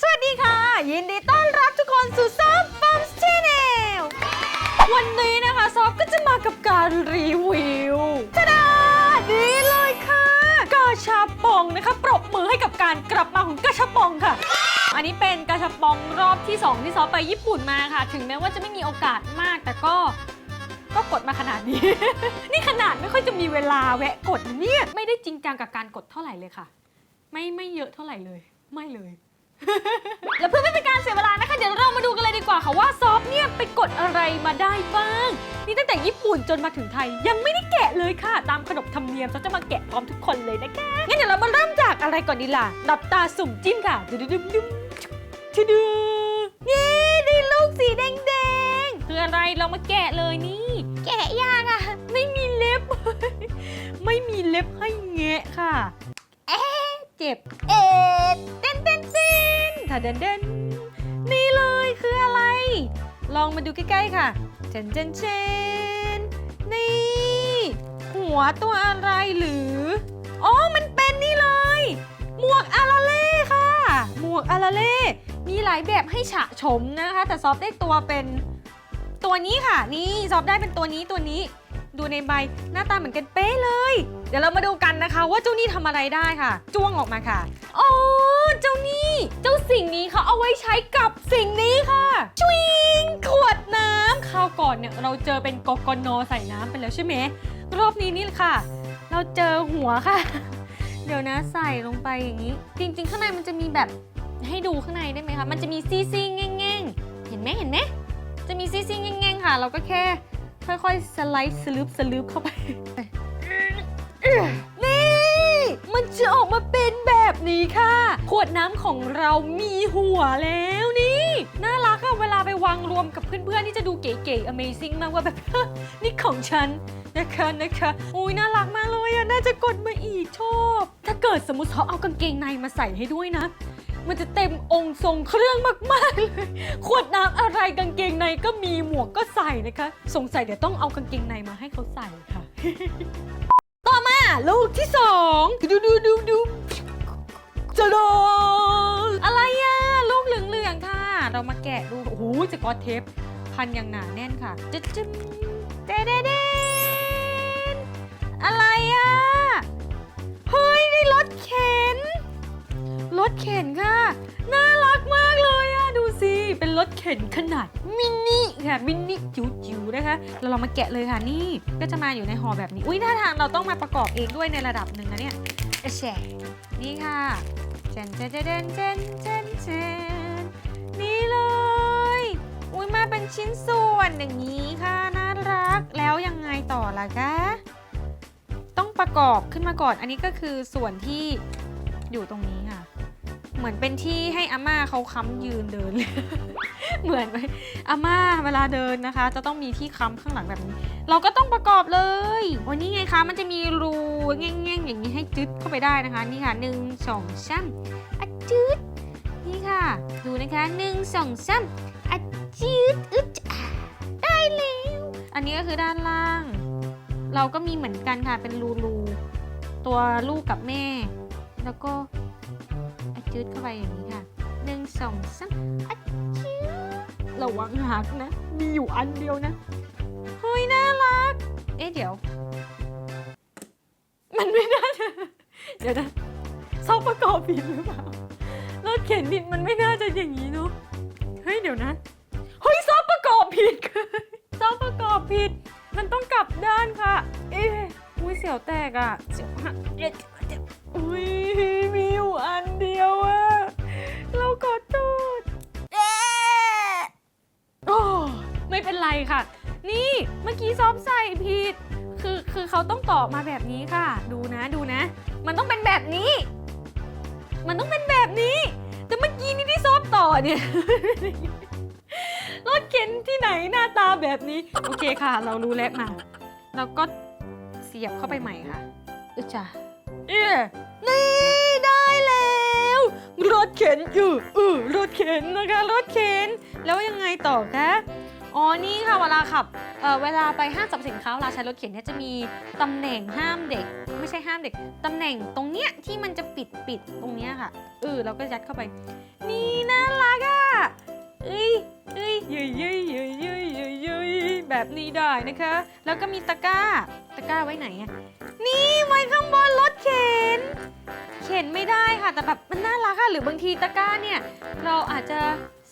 สวัสดีค่ะ ยินดีต้อนรับทุกคนสู่ซอฟฟัมชแนลวันนี้นะคะซอฟก็จะมากับการรีวิวทะดานี่เลยค่ะ กาชาปองนะคะ ปรบมือให้กับการกลับมาของกาชาปองค่ะ อันนี้เป็นกาชาปองรอบที่ 2 ที่ซอฟไปญี่ปุ่นมาค่ะ ถึงแม้ว่าจะไม่มีโอกาสมากแต่ก็ก็กดมาขนาดนี้ นี่ขนาดไม่ค่อยจะมีเวลาแวะกดเนี่ย ไม่ได้จริงจังกับการกดเท่าไหร่เลยค่ะ ไม่ไม่เยอะเท่าไหร่เลย ไม่เลย แล้วเพื่อไม่เป็นการเสียเวลานะคะ เดี๋ยวเรามาดูกันเลยดีกว่าค่ะว่าซอฟเนี่ยไปกดอะไรมาได้บ้าง นี่ตั้งแต่ญี่ปุ่นจนมาถึงไทยยังไม่ได้แกะเลยค่ะ ตามขนบธรรมเนียมซอฟจะมาแกะพร้อมทุกคนเลยนะคะงั้นเดี๋ยวเรามาเริ่มจากอะไรก่อนดีล่ะหลับตาสุ่มจิ้มค่ะดุดุดุดุดุดุนี่ได้ลูกสีแดงๆคืออะไรเรามาแกะเลยนี่ แกะยากอะไม่มีเล็บ ไม่มีเล็บให้แงะค่ะ เอ๊ะเจ็บ เอ๊ เด่นเด่นนี่เลยคืออะไร ลองมาดูใกล้ๆค่ะเจนเจนเจนนี่ หัวตัวอะไรหรือ อ๋อ มันเป็นนี่เลย หมวกอาราเล่ค่ะ หมวกอาราเล่ มีหลายแบบให้ฉะชมนะคะ แต่ซอฟได้ตัวเป็นตัวนี้ค่ะ นี่ซอฟได้เป็นตัวนี้ตัวนี้ ดูในใบหน้าตาเหมือนกันเป๊ะเลย เดี๋ยวเรามาดูกันนะคะ ว่าเจ้านี่ทำอะไรได้ค่ะ จ้วงออกมาค่ะอ๋อ ไว้ใช้กับสิ่งนี้ค่ะชวิงขวดน้ำคราวก่อนเนี่ยเราเจอเป็นกกโนใส่น้ำไปแล้วใช่ไหมรอบนี้นี่ค่ะ เราเจอหัวค่ะ เดี๋ยวนะใส่ลงไปอย่างนี้ จริง ๆ ข้างในมันจะมีแบบให้ดูข้างในได้ไหมคะ มันจะมีซี่ซี่แง่งๆ เห็นไหมเห็นไหมจะมีซี่ซี่แง่งๆค่ะ เราก็แค่ค่อยๆสไลด์สลึบสลึบเข้าไป บนี้ค่ะ ขวดน้ำของเรามีหัวแล้วนี่ น่ารักอะเวลาไปวางรวมกับเพื่อนๆนี่จะดูเก๋ๆ Amazing มากว่าแบบ นี่ของฉันนะคะนะคะอุ้ยน่ารักมากเลยอะน่าจะกดมาอีกชอบ ถ้าเกิดสมมติเขาเอากางเกงในมาใส่ให้ด้วยนะ มันจะเต็มองค์ทรงเครื่องมากๆเลยขวดน้ำอะไรกางเกงในก็มีหมวกก็ใส่นะคะ สงสัยเดี๋ยวต้องเอากางเกงในมาให้เขาใส่ค่ะ ต่อมาลูกที่สองดูดูดูดู จะโดนอะไรอะลูกเหลืองๆค่ะ เรามาแกะดูโอ้โหจะกอตเทป พันอย่างหนาแน่นค่ะจะจิ้มเดเดเดนอะไรอะเฮ้ยได้รถเข็น รถเข็นค่ะ น่ารักมากเลยอะดูสิ เป็นรถเข็นขนาดมินิค่ะ มินิจิ๋วๆนะคะ เราเรามาแกะเลยค่ะนี่ ก็จะมาอยู่ในห่อแบบนี้ อุ้ยท่าทางเราต้องมาประกอบเองด้วยในระดับหนึ่งนะเนี่ย แชนี่ค่ะเจนเจนเจนเจนเจนเจนนี่เลย อุ้ยมาเป็นชิ้นส่วนอย่างนี้ค่ะ น่ารักแล้วยังไงต่อล่ะคะต้องประกอบขึ้นมาก่อน อันนี้ก็คือส่วนที่อยู่ตรงนี้ค่ะ เหมือนเป็นที่ให้อาม่าเขาค้ำยืนเดินเลยเหมือนไหมอาม่าเวลาเดินนะคะ จะต้องมีที่ค้ำข้างหลังแบบนี้ เราก็ต้องประกอบเลยวันนี้ไงคะ มันจะมีรูแง่งๆอย่างนี้ให้จึ๊ดเข้าไปได้นะคะ นี่ค่ะหนึ่งสองสามอจึ๊ดนี่ค่ะ ดูนะคะหนึ่งสองสามอจึ๊ดอึดได้แล้ว อันนี้ก็คือด้านล่าง เราก็มีเหมือนกันค่ะเป็นรูๆตัวลูกกับแม่ แล้วก็อะจืดเข้าไปอย่างนี้ค่ะหนึ่งสองสามอะจืดระวังหักนะ มีอยู่อันเดียวนะ เอ๊ะเดี๋ยว มันไม่น่าจะเดี๋ยวนะซอบประกอบผิดหรือเปล่ารถเข็นผิดมันไม่น่าจะอย่างนี้เนาะเฮ้ยเดี๋ยวนะเฮ้ยซอบประกอบผิดค่ะซอบประกอบผิด มันต้องกลับด้านค่ะ เอ๊ะอุ้ยเสียวแตกอะเสียวหักเอ๊ะเจ็บอุ้ยมีอยู่อันเดียวอะเราขอโทษเอ๊ะโอ้ไม่เป็นไรค่ะ นี่เมื่อกี้ซ้อมใส่ผิด คือคือเขาต้องตอบมาแบบนี้ค่ะ ดูนะดูนะ มันต้องเป็นแบบนี้ มันต้องเป็นแบบนี้ แต่เมื่อกี้นี่ที่ซ้อมต่อเนี่ยรถเข็นที่ไหนหน้าตาแบบนี้ โอเคค่ะ เรารู้แล้วมาเราก็เสียบเข้าไปใหม่ค่ะอึจ้ะเอ๊ะนี่ได้แล้วรถเข็นอืออือรถเข็นนะคะรถเข็น แล้วยังไงต่อคะ อ๋อ นี่ค่ะเวลาขับเออเวลาไปห้างสรรพสินค้าเวลาใช้รถเข็นเนี่ยจะมีตำแหน่งห้ามเด็ก ไม่ใช่ห้ามเด็กตำแหน่งตรงเนี้ยที่มันจะปิดปิดตรงเนี้ยค่ะเออเราก็ยัดเข้าไป นี่น่ารักอะเอ้ยเอ้ยเย้ยเยยยยยยยยยยแบบนี้ได้นะคะ แล้วก็มีตะกร้าตะกร้าไว้ไหนอะนี่ไว้ข้างบนรถเข็น เข็นไม่ได้ค่ะแต่แบบมันน่ารักอะหรือบางทีตะกร้าเนี่ย เราอาจจะ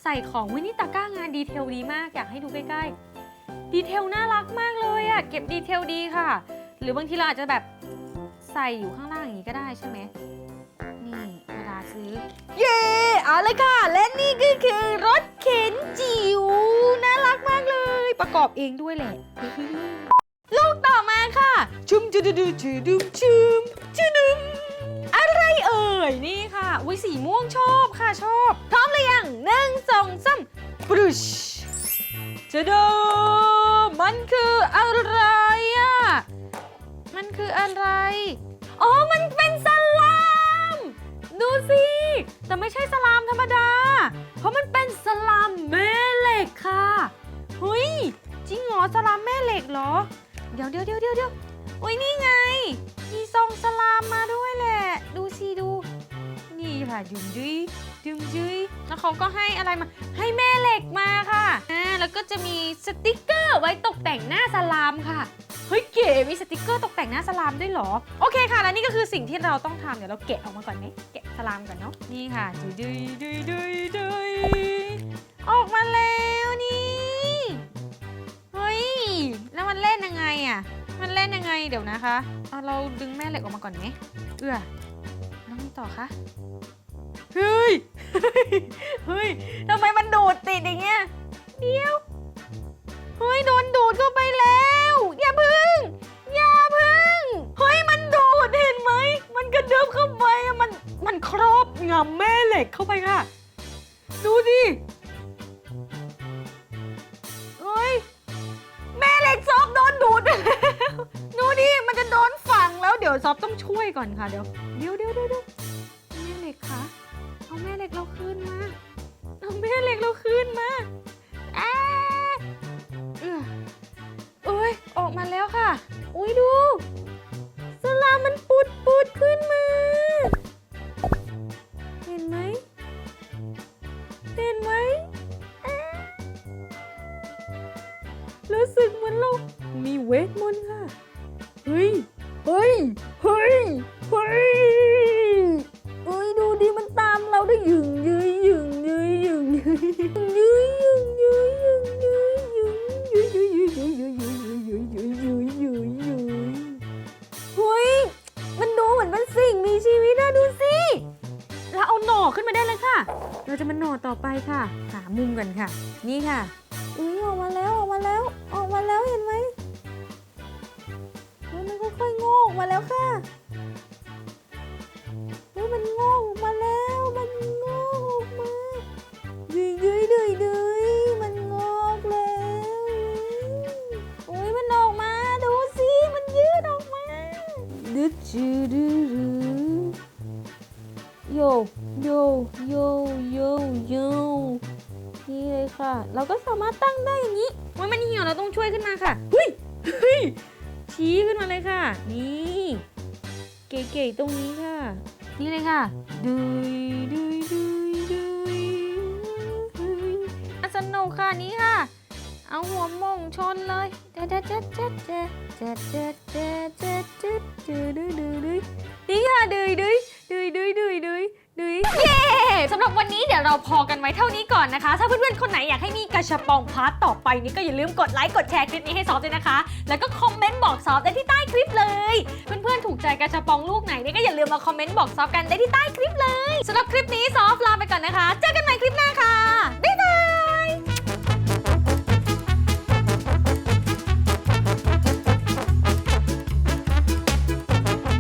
ใส่ของวินี่ตะก้างานดีเทลดีมากอยากให้ดูใกล้ๆ ดีเทลน่ารักมากเลยอะเก็บดีเทลดีค่ะ หรือบางทีเราอาจจะแบบใส่อยู่ข้างล่างอย่างนี้ก็ได้ใช่ไหมนี่เวลาซื้อ เย้เอาเลยค่ะ และนี่ก็คือรถเข็นจิ๋วน่ารักมากเลย ประกอบเองด้วยแหละ ลูกต่อมาค่ะ ชุมจุดูดูชุดุมชุมจุดุมอะไรเอ่ย นี่ค่ะอุ้ยสีม่วงชอบค่ะชอบ พร้อมหรือยังหนึ่งสองสามปรุชจะดูมันคืออะไรอะ มันคืออะไร อ๋อ มันเป็นสลาม ดูสิ แต่ไม่ใช่สลามธรรมดา เพราะมันเป็นสลามแม่เหล็กค่ะเฮ้ยจริงเหรอสลามแม่เหล็กเหรอ เดี๋ยวเดี๋ยวเดี๋ยวเดี๋ยวเดี๋ยวโอ้ยนี่ไง มีซองสลามมาด้วยแหละ ดูสิดู นี่ค่ะดุมจุยดุมจุยแล้วเขาก็ให้อะไรมา ให้แม่เหล็กมาค่ะอ่าแล้วก็จะมีสติกเกอร์ไว้ตกแต่งหน้าสลามค่ะเฮ้ยเก๋มีสติกเกอร์ตกแต่งหน้าสลามด้วยเหรอ โอเคค่ะ แล้วนี่ก็คือสิ่งที่เราต้องทำเดี๋ยวเราแกะออกมาก่อนไหมแกะสลามก่อนเนาะนี่ค่ะดุยดุยดุยดุยดุยออกมาแล้ว เล่นยังไงเดี๋ยวนะคะเอาเราดึงแม่เหล็กออกมาก่อนไหมเอื้อแล้วไงต่อคะเฮ้ยเฮ้ยทำไมมันดู ดี๋ยวซอฟต้องช่วยก่อนค่ะเดี๋ยวเดี๋ยวเดี๋ยวเดี๋ยวแม่เหล็กคะเอาแม่เหล็กเราคืนมาเอาแม่เหล็กเราคืนมา เฮ้ยเฮ้ยเฮ้ยดูดิมันตามเราได้ยึงยืยยึงยืยยึงยืยยึงยืยยึงยืยยึงยืยยึงยืยยึงยืยยึงยืยยึงยืยยึงยืยยึงยืยเฮ้ยมันดูเหมือนเป็นสิ่งมีชีวิตนะดูสิเราเอาหน่อขึ้นมาได้เลยค่ะ เราจะมาหน่อต่อไปค่ะหามุมกันค่ะ นี่ค่ะอุ้ยออกมาแล้วออกมาแล้ว ออกมาแล้วเห็นไหมเฮ้ย มันค่อยๆงอกมาแล้วค่ะเฮ้ยมันงอกออกมาแล้ว มันงอกออกมาดุยดุยดุยดุยมันงอกแล้วอุ้ยมันออกมา ดูสิ มันยืดออกมาดึดจืดดืดโยโยโยโยโยนี่เลยค่ะ เราก็สามารถตั้งได้อย่างนี้ว่ามันเหี่ยวเราต้องช่วยขึ้นมาค่ะเฮ้ยเฮ้ย ชี้ขึ้นมาเลยค่ะ นี่เก๋ๆตรงนี้ค่ะ นี่เลยค่ะดุยดุยดุยดุยอะสนุกค่ะนี่ค่ะ เอาหัวมงชนเลยเจ๊เจ๊เจ๊เจ๊เจ๊เจ๊เจ๊เจ๊เจ๊เจ๊เจ๊ดุยดุยดุยนี่ค่ะดุยดุยดุยดุยดุยดุย ดุยเย้สำหรับวันนี้เดี๋ยวเราพอกันไว้เท่านี้ก่อนนะคะ ถ้าเพื่อนๆ คนไหนอยากให้มีกระชับปองพาร์ตต่อไปนี่ก็อย่าลืมกดไลค์กดแชร์คลิปนี้ให้ซอฟด้วยนะคะ แล้วก็คอมเมนต์บอกซอฟได้ที่ใต้คลิปเลย เพื่อนๆ ถูกใจกระชับปองลูกไหนนี่ก็อย่าลืมมาคอมเมนต์บอกซอฟกันได้ที่ใต้คลิปเลยสำหรับคลิปนี้ซอฟลาไปก่อนนะคะ เจอกันใหม่